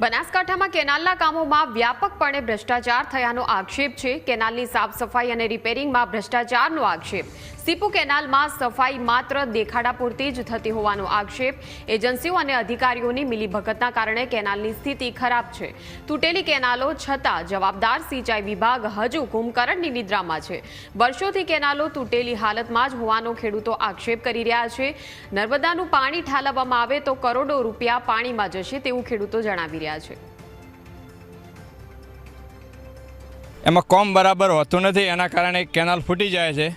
બનાસકાંઠામાં કેનાલના કામોમાં વ્યાપકપણે ભ્રષ્ટાચાર થયાનો આક્ષેપ છે. કેનાલની સાફ સફાઈ અને રિપેરિંગમાં ભ્રષ્ટાચારનો આક્ષેપ. સીપુ કેનાલમાં સફાઈ માત્ર દેખાડા પૂરતી જ થતી હોવાનો આક્ષેપ. એજન્સીઓ અને અધિકારીઓની મિલીભગતના કારણે કેનાલની સ્થિતિ ખરાબ છે. તૂટેલી કેનાલો છતાં જવાબદાર સિંચાઈ વિભાગ હજુ કુંભકરણની નિદ્રામાં છે. વર્ષોથી કેનાલો તૂટેલી હાલતમાં જ હોવાનો ખેડૂતો આક્ષેપ કરી રહ્યા છે. નર્મદાનું પાણી ઠાલવવામાં આવે તો કરોડો રૂપિયા પાણીમાં જશે તેવું ખેડૂતો જણાવી છે. એમાં કોમ બરાબર હોતું નથી એના કારણે કેનાલ ફૂટી જાય છે.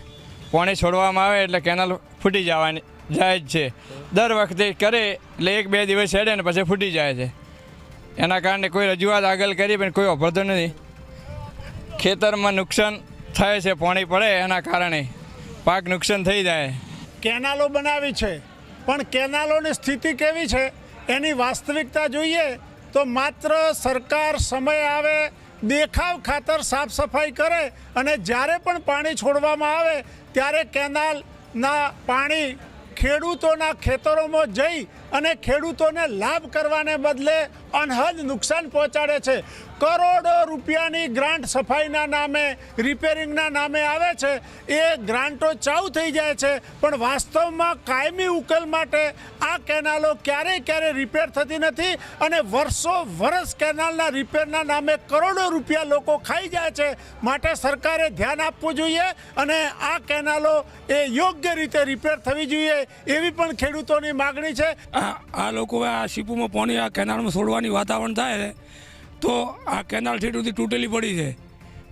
પાણી છોડવામાં આવે એટલે કેનાલ ફૂટી જવાની જાય જ છે. દર વખતે કરે એટલે એક બે દિવસ હેડે ને પછી ફૂટી જાય છે. એના કારણે કોઈ રજૂઆત આગળ કરી પણ કોઈ વાપરતો નથી. ખેતરમાં નુકસાન થાય છે પાણી પડે એના કારણે. પાક નુકસાન થઈ જાય. કેનાલો બનાવી છે. પણ કેનાલોની સ્થિતિ કેવી છે? એની વાસ્તવિકતા જોઈએ તો માત્ર સરકાર સમય આવે, દેખાવ ખાતર સાફ સફાઈ કરે અને જ્યારે પણ પાણી છોડવામાં આવે, ત્યારે કેનાલના પાણી ખેડૂતોના ખેતરોમાં જઈ અને ખેડૂતોને લાભ કરવાને બદલે અનહદ નુકસાન પહોંચાડે છે. કરોડો રૂપિયાની ગ્રાન્ટ સફાઈના નામે, રિપેરિંગના નામે આવે છે. એ ગ્રાન્ટો ચાઉ થઈ જાય છે, પણ વાસ્તવમાં કાયમી ઉકેલ માટે આ કેનાલો ક્યારેય ક્યારેય રિપેર થતી નથી અને વર્ષો વર્ષ કેનાલના રિપેરના નામે કરોડો રૂપિયા લોકો ખાઈ જાય છે. માટે સરકારે ધ્યાન આપવું જોઈએ અને આ કેનાલો એ યોગ્ય રીતે રિપેર થવી જોઈએ એવી પણ ખેડૂતોની માગણી છે. આ લોકો આ શીપુમાં પોણી આ કેનાલમાં છોડવાની વાતાવરણ થાય તો આ કેનાલ ઠેઠ સુધી તૂટેલી પડી છે.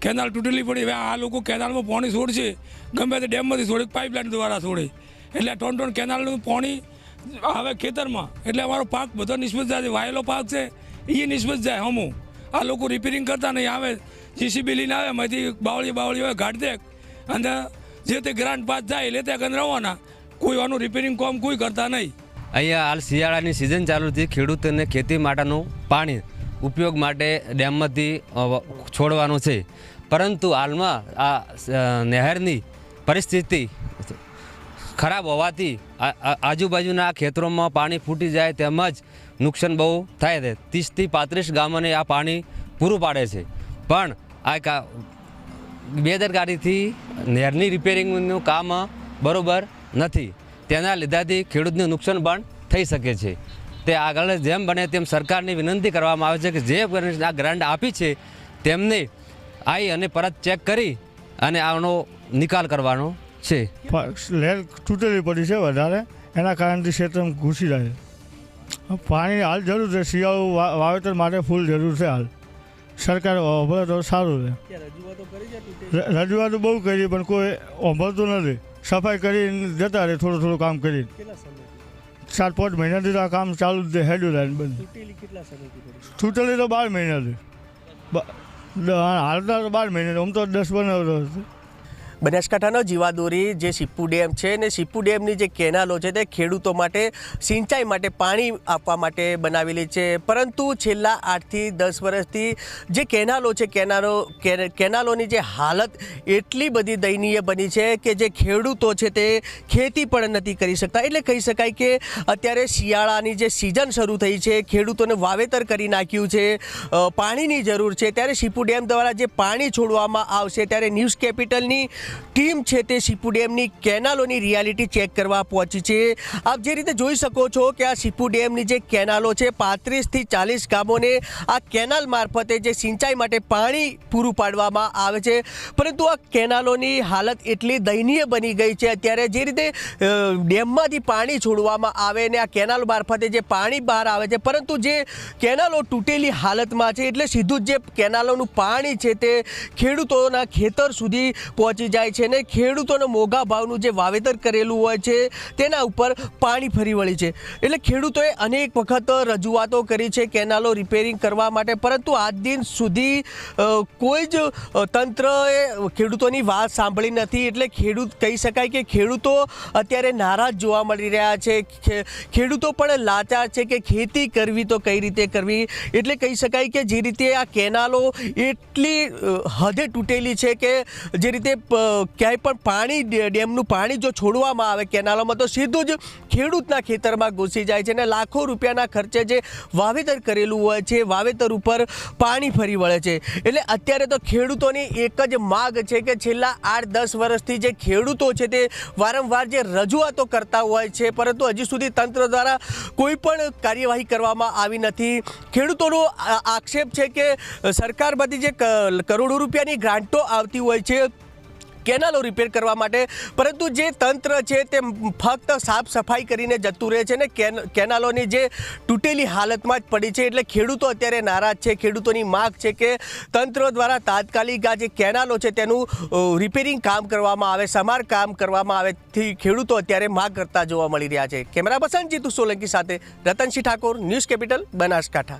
કેનાલ તૂટેલી પડી, હવે આ લોકો કેનાલમાં પાણી છોડશે. ગમે તે ડેમમાંથી છોડે, પાઇપલાઇન દ્વારા છોડે. એટલે ટોન ટોન કેનાલનું પાણી આવે ખેતરમાં. એટલે અમારો પાક બધો નિષ્ફળ જાય છે. વાયેલો પાક છે એ નિષ્ફળ જાય હમું. આ લોકો રિપેરિંગ કરતા નહીં, આવે. જીસીબી લઈને આવે, એમાંથી બાવળી બાવળી હોય, ગાઢ અને જે તે ગ્રાન્ટ પાસ જાય, એટલે ત્યાં રવાના કોઈ આનું રિપેરિંગ કામ કોઈ કરતા નહીં. અહીંયા હાલ શિયાળાની સિઝન ચાલુ હતી ખેડૂતોને ખેતી માટેનું પાણી ઉપયોગ માટે ડેમમાંથી છોડવાનું છે. પરંતુ હાલમાં આ નહેરની પરિસ્થિતિ ખરાબ હોવાથી આજુબાજુના ખેતરોમાં પાણી ફૂટી જાય તેમજ નુકસાન બહુ થાય છે. ત્રીસથી પાંત્રીસ ગામોને આ પાણી પૂરું પાડે છે. પણ આ બેદરકારીથી નહેરની રિપેરિંગનું કામ બરોબર નથી. તેના લીધાથી ખેડૂતને નુકસાન પણ થઈ શકે છે. તે આગળ જેમ બને તેમ સરકારની વિનંતી કરવામાં આવે છે કે જે આ ગ્રાન્ટ આપી છે, તેમને આવી અને પરત ચેક કરી અને આનો નિકાલ કરવાનો છે. લેર તૂટેલી પડી છે વધારે, એના કારણથી ક્ષેત્રમાં ઘૂસી જાય પાણી હાલ જરૂર છે, શિયાળું વાવેતર માટે ફૂલ જરૂર છે હાલ. સરકાર ઓભળે તો સારું છે. ર- રજૂઆતો બહુ કરી પણ કોઈ ઓભળતું નથી. સફાઈ કરીને જતા રહે થોડું થોડું કામ કરી? સાત પાંચ મહિનાથી તો આ કામ ચાલુ જ હેડ્યું લાઈન બંધ. તૂટેલી તો બાર મહિનાથી. હાલતા તો બાર મહિના આમ તો દસ બનાવતો હતો બનાસકાંઠાનો જીવાદોરી, જે સિપ્પુ ડેમ છે ને સિપ્પુ ડેમની જે કેનાલો છે તે ખેડૂતો માટે, સિંચાઈ માટે પાણી આપવા માટે બનાવેલી છે. પરંતુ છેલ્લા આઠથી દસ વર્ષથી જે કેનાલો છે કેનાલો કેનાલોની જે હાલત એટલી બધી દયનીય બની છે કે જે ખેડૂતો છે તે ખેતી પણ નથી કરી શકતા. એટલે કહી શકાય કે અત્યારે શિયાળાની જે સિઝન શરૂ થઈ છે, ખેડૂતોને વાવેતર કરી નાખ્યું છે પાણીની જરૂર છે. ત્યારે સિપ્પુ ડેમ દ્વારા જે પાણી છોડવામાં આવશે, ત્યારે ન્યૂઝ કેપિટલની ટીમ છે તે સીપુ ડેમની કેનાલોની રિયાલિટી ચેક કરવા પહોંચી છે. આપ જે રીતે જોઈ શકો છો કે આ સીપુ ડેમની જે કેનાલો છે, પાંત્રીસથી ચાલીસ ગામોને આ કેનાલ મારફતે જે સિંચાઈ માટે પાણી પૂરું પાડવામાં આવે છે. પરંતુ આ કેનાલોની હાલત એટલી દયનીય બની ગઈ છે. અત્યારે જે રીતે ડેમમાંથી પાણી છોડવામાં આવે ને આ કેનાલ મારફતે જે પાણી બહાર આવે છે, પરંતુ જે કેનાલો તૂટેલી હાલતમાં છે, એટલે સીધું જ જે કેનાલોનું પાણી છે તે ખેડૂતોના ખેતર સુધી પહોંચી જાય છે ને ખેડૂતોને મોંઘા ભાવનું જે વાવેતર કરેલું હોય છે, તેના ઉપર પાણી ફરી વળી છે. એટલે ખેડૂતોએ અનેક વખત રજૂઆતો કરી છે કેનાલો રિપેરિંગ કરવા માટે, પરંતુ આજ દિન સુધી કોઈ જ તંત્રએ ખેડૂતોની વાત સાંભળી નથી. એટલે ખેડૂત, કહી શકાય કે ખેડૂતો અત્યારે નારાજ જોવા મળી રહ્યા છે. ખેડૂતો પણ લાચાર છે કે ખેતી કરવી તો કઈ રીતે કરવી? એટલે કહી શકાય કે જે રીતે આ કેનાલો એટલી હદે તૂટેલી છે કે જે રીતે ક્યાંય પણ પાણી ડેમનું પાણી જો છોડવામાં આવે કેનાલોમાં, તો સીધું જ ખેડૂતના ખેતરમાં ઘૂસી જાય છે અને લાખો રૂપિયાના ખર્ચે જે વાવેતર કરેલું હોય છે, વાવેતર ઉપર પાણી ફરી વળે છે. એટલે અત્યારે તો ખેડૂતોની એક જ માગ છે કે છેલ્લા આઠ, દસ વર્ષથી જે ખેડૂતો છે તે વારંવાર જે રજૂઆતો કરતા હોય છે, પરંતુ હજી સુધી તંત્ર દ્વારા કોઈ પણ કાર્યવાહી કરવામાં આવી નથી. ખેડૂતોનો આક્ષેપ છે કે સરકાર બધી જે કરોડો રૂપિયાની ગ્રાન્ટો આવતી હોય છે કેનાલો રિપેર કરવા માટે. પરંતુ જે તંત્ર છે તે ફક્ત સાફ સફાઈ કરીને જતું રહે છે ને કેન, કેનાલોની જે તૂટેલી હાલતમાં જ પડી છે એટલે ખેડૂતો અત્યારે નારાજ છે. ખેડૂતોની માગ છે કે તંત્ર દ્વારા તાત્કાલિક આ જે કેનાલો છે તેનું રિપેરિંગ કામ કરવામાં આવે સમારકામ કરવામાં આવે થી ખેડૂતો અત્યારે માગ કરતા જોવા મળી રહ્યા છે. કેમેરા પર્સન જીતુ સોલંકી સાથે રતનસિંહ ઠાકોર, ન્યૂઝ કેપિટલ, બનાસકાંઠા.